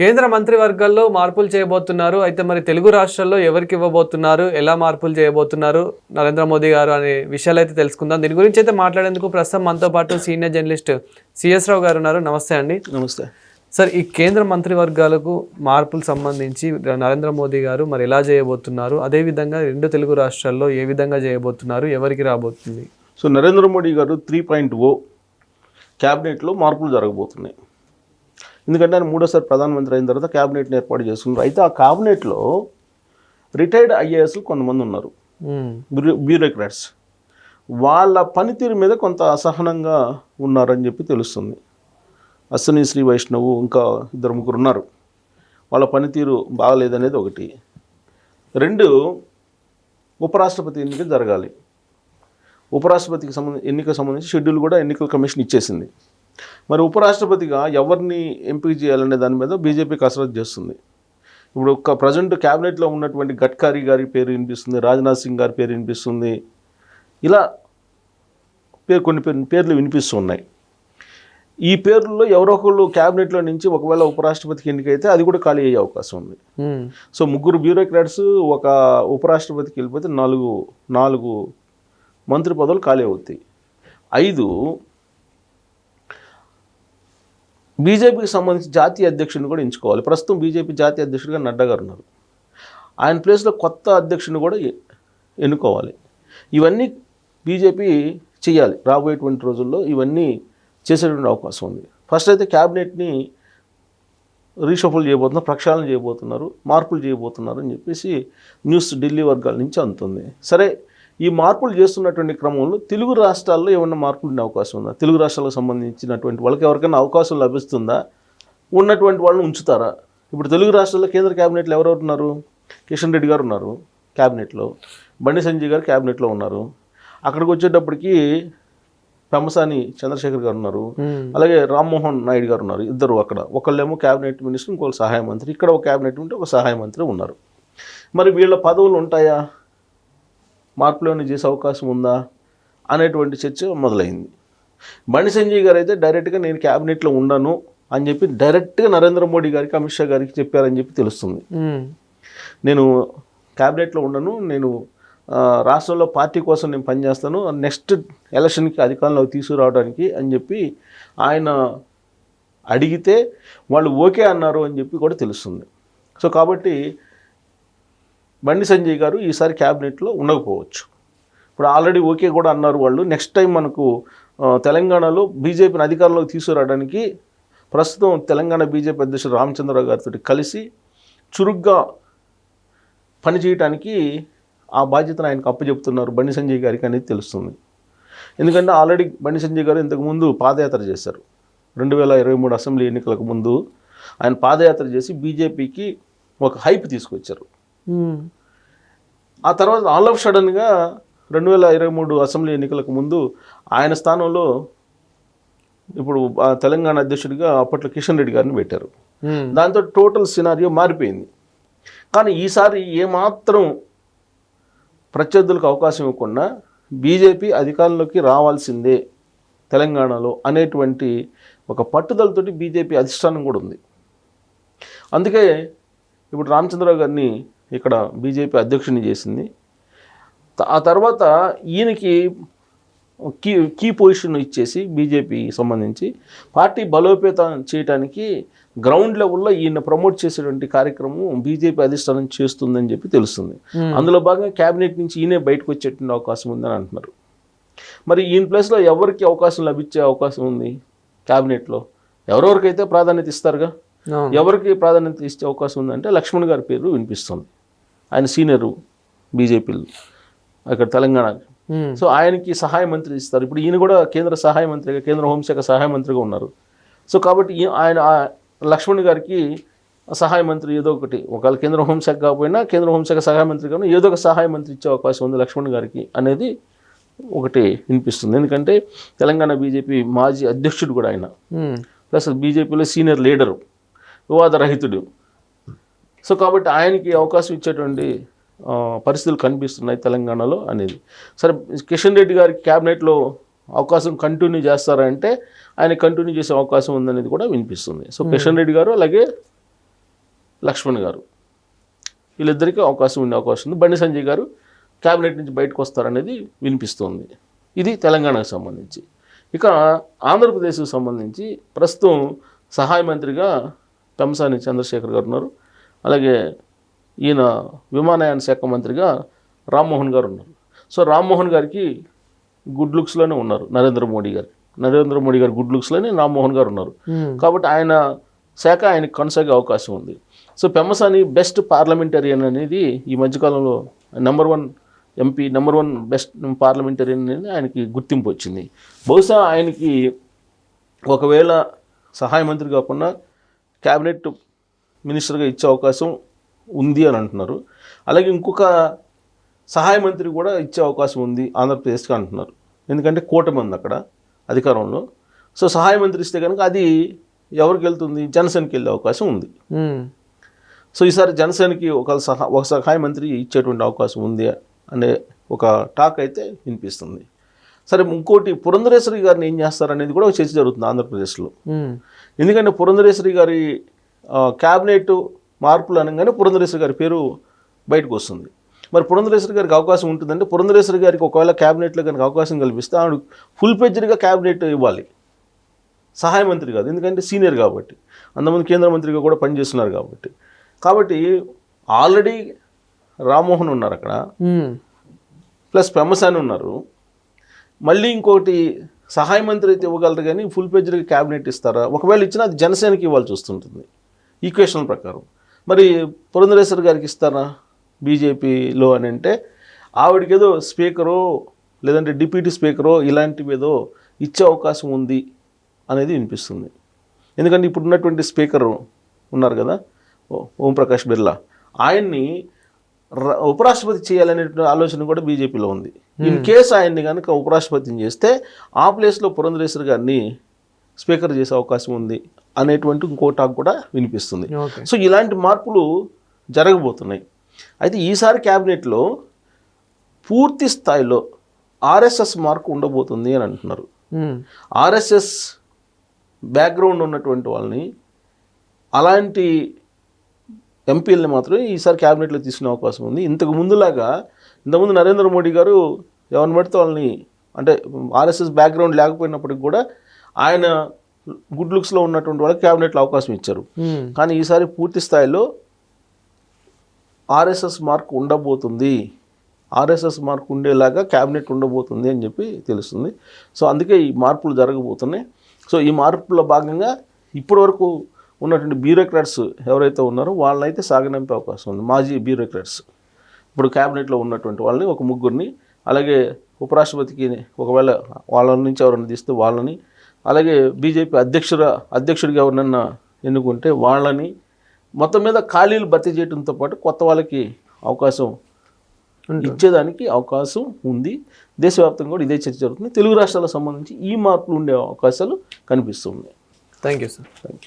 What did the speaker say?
కేంద్ర మంత్రివర్గాల్లో మార్పులు చేయబోతున్నారు. అయితే మరి తెలుగు రాష్ట్రాల్లో ఎవరికి ఇవ్వబోతున్నారు? ఎలా మార్పులు చేయబోతున్నారు? నరేంద్ర మోదీ గారు అనే విషయాలు అయితే తెలుసుకుందాం. దీని గురించి అయితే మాట్లాడేందుకు ప్రస్తుతం మనతో పాటు సీనియర్ జర్నలిస్ట్ సిఎస్ రావు గారు ఉన్నారు. నమస్తే అండి. నమస్తే. సార్ ఈ కేంద్ర మంత్రివర్గాలకు మార్పులు సంబంధించి నరేంద్ర మోదీ గారు మరి ఎలా చేయబోతున్నారు? అదేవిధంగా రెండు తెలుగు రాష్ట్రాల్లో ఏ విధంగా చేయబోతున్నారు? ఎవరికి రాబోతుంది? సో నరేంద్ర మోడీ గారు త్రీ పాయింట్ ఓ క్యాబినెట్లో మార్పులు జరగబోతున్నాయి. ఎందుకంటే ఆయన మూడోసారి ప్రధానమంత్రి అయిన తర్వాత క్యాబినెట్ని ఏర్పాటు చేసుకున్నారు. అయితే ఆ క్యాబినెట్లో రిటైర్డ్ ఐఏఎస్లు కొంతమంది ఉన్నారు. బ్యూరోక్రాట్స్. వాళ్ళ పనితీరు మీద కొంత అసహనంగా ఉన్నారని చెప్పి తెలుస్తుంది. అశ్విని శ్రీ వైష్ణవు ఇంకా ఇద్దరు ముగ్గురు ఉన్నారు. వాళ్ళ పనితీరు బాగలేదనేది ఒకటి. రెండు ఉపరాష్ట్రపతి ఎన్నిక జరగాలి. ఉపరాష్ట్రపతికి సంబంధించి ఎన్నికకు సంబంధించి షెడ్యూల్ కూడా ఎన్నికల కమిషన్ ఇచ్చేసింది. మరి ఉపరాష్ట్రపతిగా ఎవరిని ఎంపిక చేయాలనే దాని మీద బీజేపీ కసరత్తు చేస్తుంది. ఇప్పుడు ఒక ప్రజెంట్ క్యాబినెట్లో ఉన్నటువంటి గడ్కరీ గారి పేరు వినిపిస్తుంది రాజ్నాథ్ సింగ్ గారి పేరు వినిపిస్తుంది. ఇలా పేరు కొన్ని పేరు పేర్లు వినిపిస్తున్నాయి. ఈ పేర్లలో ఎవరో ఒకళ్ళు క్యాబినెట్లో నుంచి ఒకవేళ ఉపరాష్ట్రపతికి ఎన్నికైతే అది కూడా ఖాళీ అయ్యే అవకాశం ఉంది. సో ముగ్గురు బ్యూరోక్రాట్స్ ఒక ఉపరాష్ట్రపతికి వెళ్ళిపోతే నాలుగు నాలుగు మంత్రి పదవులు ఖాళీ అవుతాయి. ఐదు బీజేపీకి సంబంధించి జాతీయ అధ్యక్షుడిని కూడా ఎంచుకోవాలి. ప్రస్తుతం బీజేపీ జాతీయ అధ్యక్షుడిగా నడ్డా గారు ఉన్నారు. ఆయన ప్లేస్లో కొత్త అధ్యక్షుడిని కూడా ఎన్నుకోవాలి. ఇవన్నీ బీజేపీ చేయాలి రాబోయేటువంటి రోజుల్లో ఇవన్నీ చేసేటువంటి అవకాశం ఉంది. ఫస్ట్ అయితే క్యాబినెట్ని రీషఫుల్ చేయబోతున్నారు ప్రక్షాళన చేయబోతున్నారు మార్పులు చేయబోతున్నారు అని చెప్పేసి న్యూస్ ఢిల్లీ వర్గాల నుంచి అందుతుంది. సరే ఈ మార్పులు చేస్తున్నటువంటి క్రమంలో తెలుగు రాష్ట్రాల్లో ఏమన్నా మార్పులు ఉండే అవకాశం ఉందా? తెలుగు రాష్ట్రాలకు సంబంధించినటువంటి వాళ్ళకి ఎవరికైనా అవకాశం లభిస్తుందా? ఉన్నటువంటి వాళ్ళని ఉంచుతారా? ఇప్పుడు తెలుగు రాష్ట్రాల్లో కేంద్ర క్యాబినెట్లో ఎవరెవరు ఉన్నారు? కిషన్ రెడ్డి గారు ఉన్నారు క్యాబినెట్లో బండి సంజయ్ గారు క్యాబినెట్లో ఉన్నారు. అక్కడికి వచ్చేటప్పటికి పెమ్మసాని చంద్రశేఖర్ గారు ఉన్నారు. అలాగే రామ్మోహన్ నాయుడు గారు ఉన్నారు ఇద్దరు అక్కడ. ఒకళ్ళేమో క్యాబినెట్ మినిస్టర్ ఇంకోళ్ళు సహాయ మంత్రి. ఇక్కడ ఒక క్యాబినెట్ ఉంటే ఒక సహాయ మంత్రి ఉన్నారు. మరి వీళ్ళ పదవులు ఉంటాయా? మార్పులు ఏమైనా చేసే అవకాశం ఉందా అనేటువంటి చర్చ మొదలైంది. బండి సంజయ్ గారు అయితే డైరెక్ట్గా నేను క్యాబినెట్లో ఉండను అని చెప్పి డైరెక్ట్గా నరేంద్ర మోడీ గారికి అమిత్ షా గారికి చెప్పారని చెప్పి తెలుస్తుంది. నేను క్యాబినెట్లో ఉండను. నేను రాష్ట్రంలో పార్టీ కోసం నేను పనిచేస్తాను. నెక్స్ట్ ఎలక్షన్కి అధికారంలోకి తీసుకురావడానికి అని చెప్పి ఆయన అడిగితే వాళ్ళు ఓకే అన్నారు అని చెప్పి కూడా తెలుస్తుంది. సో కాబట్టి బండి సంజయ్ గారు ఈసారి క్యాబినెట్లో ఉండకపోవచ్చు. ఇప్పుడు ఆల్రెడీ ఓకే కూడా అన్నారు వాళ్ళు. నెక్స్ట్ టైం మనకు తెలంగాణలో బీజేపీని అధికారంలోకి తీసుకురావడానికి ప్రస్తుతం తెలంగాణ బీజేపీ అధ్యక్షుడు రామచంద్రరావు గారితో కలిసి చురుగ్గా పనిచేయటానికి ఆ బాధ్యతను ఆయనకు అప్పచెప్తున్నారు బండి సంజయ్ గారికి అనేది తెలుస్తుంది. ఎందుకంటే ఆల్రెడీ బండి సంజయ్ గారు ఇంతకుముందు పాదయాత్ర చేశారు. రెండు వేల ఇరవై మూడు అసెంబ్లీ ఎన్నికలకు ముందు ఆయన పాదయాత్ర చేసి బీజేపీకి ఒక హైప్ తీసుకొచ్చారు. ఆ తర్వాత ఆల్ ఆఫ్ సడన్గా రెండు వేల ఇరవై మూడు అసెంబ్లీ ఎన్నికలకు ముందు ఆయన స్థానంలో ఇప్పుడు తెలంగాణ అధ్యక్షుడిగా అప్పట్లో కిషన్ రెడ్డి గారిని పెట్టారు. దాంతో టోటల్ సినారియో మారిపోయింది. కానీ ఈసారి ఏమాత్రం ప్రత్యర్థులకు అవకాశం ఇవ్వకుండా బీజేపీ అధికారంలోకి రావాల్సిందే తెలంగాణలో అనేటువంటి ఒక పట్టుదలతోటి బీజేపీ అధిష్టానం కూడా ఉంది. అందుకే ఇప్పుడు రామచంద్రరావు గారిని ఇక్కడ బీజేపీ అధ్యక్షుని చేసింది ఆ తర్వాత ఈయనకి కీ కీ పొజిషన్ ఇచ్చేసి బీజేపీ సంబంధించి పార్టీ బలోపేతం చేయడానికి గ్రౌండ్ లెవెల్లో ఈయన ప్రమోట్ చేసేటువంటి కార్యక్రమం బీజేపీ అధిష్టానం చేస్తుందని చెప్పి తెలుస్తుంది. అందులో భాగంగా క్యాబినెట్ నుంచి ఈయనే బయటకు వచ్చేటువంటి అవకాశం ఉందని అంటున్నారు మరి ఈయన ప్లేస్లో ఎవరికి అవకాశం లభించే అవకాశం ఉంది క్యాబినెట్లో ఎవరెవరికైతే ప్రాధాన్యత ఇస్తారుగా. ఎవరికి ప్రాధాన్యత ఇచ్చే అవకాశం ఉందంటే లక్ష్మణ్ గారి పేరు వినిపిస్తుంది. ఆయన సీనియరు బీజేపీలో అక్కడ తెలంగాణ. సో ఆయనకి సహాయ మంత్రి ఇస్తారు. ఇప్పుడు ఈయన కూడా కేంద్ర సహాయ మంత్రిగా కేంద్ర హోంశాఖ సహాయ మంత్రిగా ఉన్నారు. సో కాబట్టి ఆయన లక్ష్మణ్ గారికి సహాయ మంత్రి ఏదో ఒకటి ఒకవేళ కేంద్ర హోంశాఖ కాకపోయినా కేంద్ర హోంశాఖ సహాయ మంత్రి కానీ ఏదో ఒక సహాయ మంత్రి ఇచ్చే అవకాశం ఉంది లక్ష్మణ్ గారికి అనేది ఒకటి వినిపిస్తుంది. ఎందుకంటే తెలంగాణ బీజేపీ మాజీ అధ్యక్షుడు కూడా ఆయన. ప్లస్ బీజేపీలో సీనియర్ లీడరు. వివాదరహితుడు. సో కాబట్టి ఆయనకి అవకాశం ఇచ్చేటువంటి పరిస్థితులు కనిపిస్తున్నాయి తెలంగాణలో అనేది. సరే కిషన్ రెడ్డి గారికి క్యాబినెట్లో అవకాశం కంటిన్యూ చేస్తారంటే ఆయన కంటిన్యూ చేసే అవకాశం ఉందనేది కూడా వినిపిస్తుంది. సో కిషన్ రెడ్డి గారు అలాగే లక్ష్మణ్ గారు వీళ్ళిద్దరికీ అవకాశం ఉండే అవకాశం ఉంది. బండి సంజయ్ గారు క్యాబినెట్ నుంచి బయటకు వస్తారనేది వినిపిస్తోంది. ఇది తెలంగాణకు సంబంధించి. ఇక ఆంధ్రప్రదేశ్కు సంబంధించి ప్రస్తుతం సహాయ మంత్రిగా పెంసాని చంద్రశేఖర్ గారు ఉన్నారు. అలాగే ఈయన విమానయాన శాఖ మంత్రిగా రామ్మోహన్ గారు ఉన్నారు. సో రామ్మోహన్ గారికి గుడ్ లుక్స్లోనే ఉన్నారు నరేంద్ర మోడీ గారు. నరేంద్ర మోడీ గారు గుడ్ లుక్స్లోనే రామ్మోహన్ గారు ఉన్నారు. మ్మ్. కాబట్టి ఆయన శాఖ ఆయనకు కొనసాగే అవకాశం ఉంది. సో పెమ్మసాని బెస్ట్ పార్లమెంటరియన్ అనేది ఈ మధ్యకాలంలో number one MP number one best parliamentarian అనేది ఆయనకి గుర్తింపు వచ్చింది. బహుశా ఆయనకి ఒకవేళ సహాయ మంత్రి కాకుండా క్యాబినెట్ మినిస్టర్గా ఇచ్చే అవకాశం ఉంది అని అంటున్నారు. అలాగే ఇంకొక సహాయ మంత్రి కూడా ఇచ్చే అవకాశం ఉంది ఆంధ్రప్రదేశ్కి అంటున్నారు. ఎందుకంటే కూటమి ఉంది అక్కడ అధికారంలో. సో సహాయ మంత్రి ఇస్తే కనుక అది ఎవరికి వెళ్తుంది? జనసేనకి వెళ్ళే అవకాశం ఉంది. సో ఈసారి జనసేనకి ఒక సహా ఒక సహాయ మంత్రి ఇచ్చేటువంటి అవకాశం ఉంది అనే ఒక టాక్ అయితే వినిపిస్తుంది. సరే ఇంకోటి పురంధరేశ్వరి గారిని ఏం చేస్తారనేది కూడా ఒక చర్చ జరుగుతుంది ఆంధ్రప్రదేశ్లో. ఎందుకంటే పురంధరేశ్వరి గారి క్యాబినెట్ మార్పులు అనగానే పురంధరేశ్వరి గారి పేరు బయటకు వస్తుంది. మరి పురంధరేశ్వరి గారికి అవకాశం ఉంటుందంటే పురంధరేశ్వరి గారికి ఒకవేళ క్యాబినెట్లో కనుక అవకాశం కల్పిస్తే ఆవిడ ఫుల్ పేజ్డ్గా క్యాబినెట్ ఇవ్వాలి. సహాయ మంత్రి కాదు ఎందుకంటే సీనియర్ కాబట్టి. అంతమంది కేంద్ర మంత్రిగా కూడా పనిచేస్తున్నారు కాబట్టి. కాబట్టి ఆల్రెడీ రామ్మోహన్ ఉన్నారు అక్కడ. ప్లస్ పెమ్మసాని ఉన్నారు. మళ్ళీ ఇంకోటి సహాయ మంత్రి అయితే ఇవ్వగలరు కానీ ఫుల్ పేజ్డ్గా క్యాబినెట్ ఇస్తారా? ఒకవేళ ఇచ్చినా అది జనసేనకి ఇవ్వాల్సి వస్తుంటుంది. ఈక్వేషన్ ప్రకారం. మరి పురంధరేశ్వర్ గారికి ఇస్తారా? బీజేపీలో అని అంటే ఆవిడకి ఏదో స్పీకరో లేదంటే డిప్యూటీ స్పీకరో ఇలాంటివి ఏదో ఇచ్చే అవకాశం ఉంది అనేది వినిపిస్తుంది. ఎందుకంటే ఇప్పుడు ఉన్నటువంటి ఉన్నారు కదా ఓ- ఓంప్రకాష్ బిర్లా. ఆయన్ని ఉపరాష్ట్రపతి చేయాలనే ఆలోచన కూడా బీజేపీలో ఉంది. ఇన్ కేసు ఆయన్ని కనుక ఉపరాష్ట్రపతిని చేస్తే ఆ ప్లేస్లో పురంధరేశ్వర్ గారిని స్పీకర్ చేసే అవకాశం ఉంది అనేటువంటి ఇంకో టాక్ కూడా వినిపిస్తుంది. సో ఇలాంటి మార్పులు జరగబోతున్నాయి. అయితే ఈసారి క్యాబినెట్లో పూర్తి స్థాయిలో ఆర్ఎస్ఎస్ మార్కు ఉండబోతుంది అని అంటున్నారు. మ్మ్. ఆర్ఎస్ఎస్ బ్యాక్గ్రౌండ్ ఉన్నటువంటి వాళ్ళని అలాంటి ఎంపీలని మాత్రమే ఈసారి క్యాబినెట్లో తీసుకునే అవకాశం ఉంది. ఇంతకు ముందులాగా ఇంతకుముందు నరేంద్ర మోడీ గారు ఎవరిని పడితే వాళ్ళని అంటే ఆర్ఎస్ఎస్ బ్యాక్గ్రౌండ్ లేకపోయినప్పటికి కూడా ఆయన గుడ్ లుక్స్లో ఉన్నటువంటి వాళ్ళకి క్యాబినెట్లో అవకాశం ఇచ్చారు. కానీ ఈసారి పూర్తి స్థాయిలో ఆర్ఎస్ఎస్ మార్క్ ఉండబోతుంది. ఆర్ఎస్ఎస్ మార్క్ ఉండేలాగా క్యాబినెట్ ఉండబోతుంది అని చెప్పి తెలుస్తుంది. సో అందుకే ఈ మార్పులు జరగబోతున్నాయి. సో ఈ మార్పుల్లో భాగంగా ఇప్పటివరకు ఉన్నటువంటి బ్యూరోక్రాట్స్ ఎవరైతే ఉన్నారో వాళ్ళనైతే సాగనంపే అవకాశం ఉంది. మాజీ బ్యూరోక్రాట్స్. ఇప్పుడు క్యాబినెట్లో ఉన్నటువంటి వాళ్ళని ఒక ముగ్గురిని అలాగే ఉపరాష్ట్రపతికి ఒకవేళ వాళ్ళ నుంచి ఎవరైనా తీస్తే వాళ్ళని అలాగే బీజేపీ అధ్యక్షుర అధ్యక్షుడిగా ఎవరినన్నా ఎన్నుకుంటే వాళ్ళని మొత్తం మీద ఖాళీలు భర్తీ చేయడంతో పాటు కొత్త వాళ్ళకి అవకాశం ఇచ్చేదానికి అవకాశం ఉంది. దేశవ్యాప్తంగా కూడా ఇదే చర్చ జరుగుతుంది. తెలుగు రాష్ట్రాలకు సంబంధించి ఈ మార్పులు ఉండే అవకాశాలు కనిపిస్తున్నాయి thank you sir thank you